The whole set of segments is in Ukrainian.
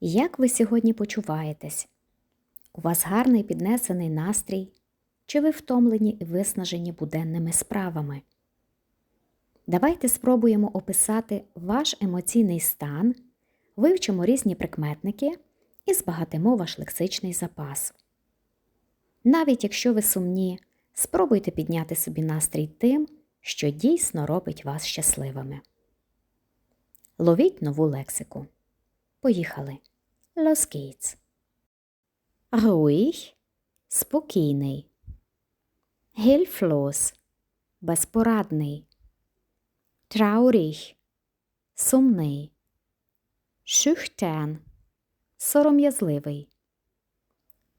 Як ви сьогодні почуваєтесь? У вас гарний піднесений настрій? Чи ви втомлені і виснажені буденними справами? Давайте спробуємо описати ваш емоційний стан, вивчимо різні прикметники і збагатимо ваш лексичний запас. Навіть якщо ви сумні, спробуйте підняти собі настрій тим, що дійсно робить вас щасливими. Ловіть нову лексику. Поїхали. Los geht's. Ruhig – спокійний. Hilflos – безпорадний. Traurig – сумний. Schüchtern – сором'язливий.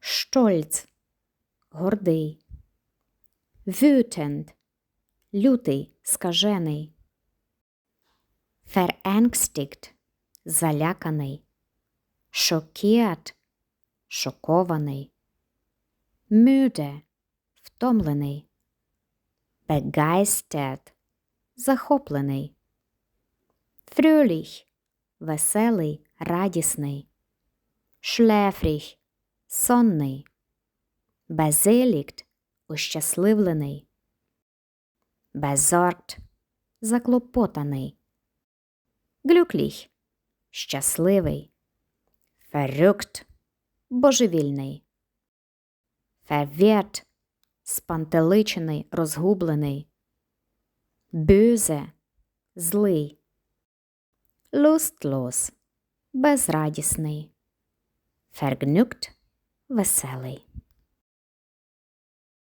Stolz – гордий. Wütend – лютий, скажений. Verängstigt – заляканий. Schockiert – шокований. Müde – втомлений. Begeistert – захоплений. Fröhlich – веселий, радісний. Schläfrig – сонний. Beseligt – ощасливлений. Besorgt – заклопотаний. Glücklich – щасливий. Verrückt – божевільний. Verwirrt – спантеличений, розгублений. Böse – злий. Lustlos – безрадісний. Vergnügt – веселий.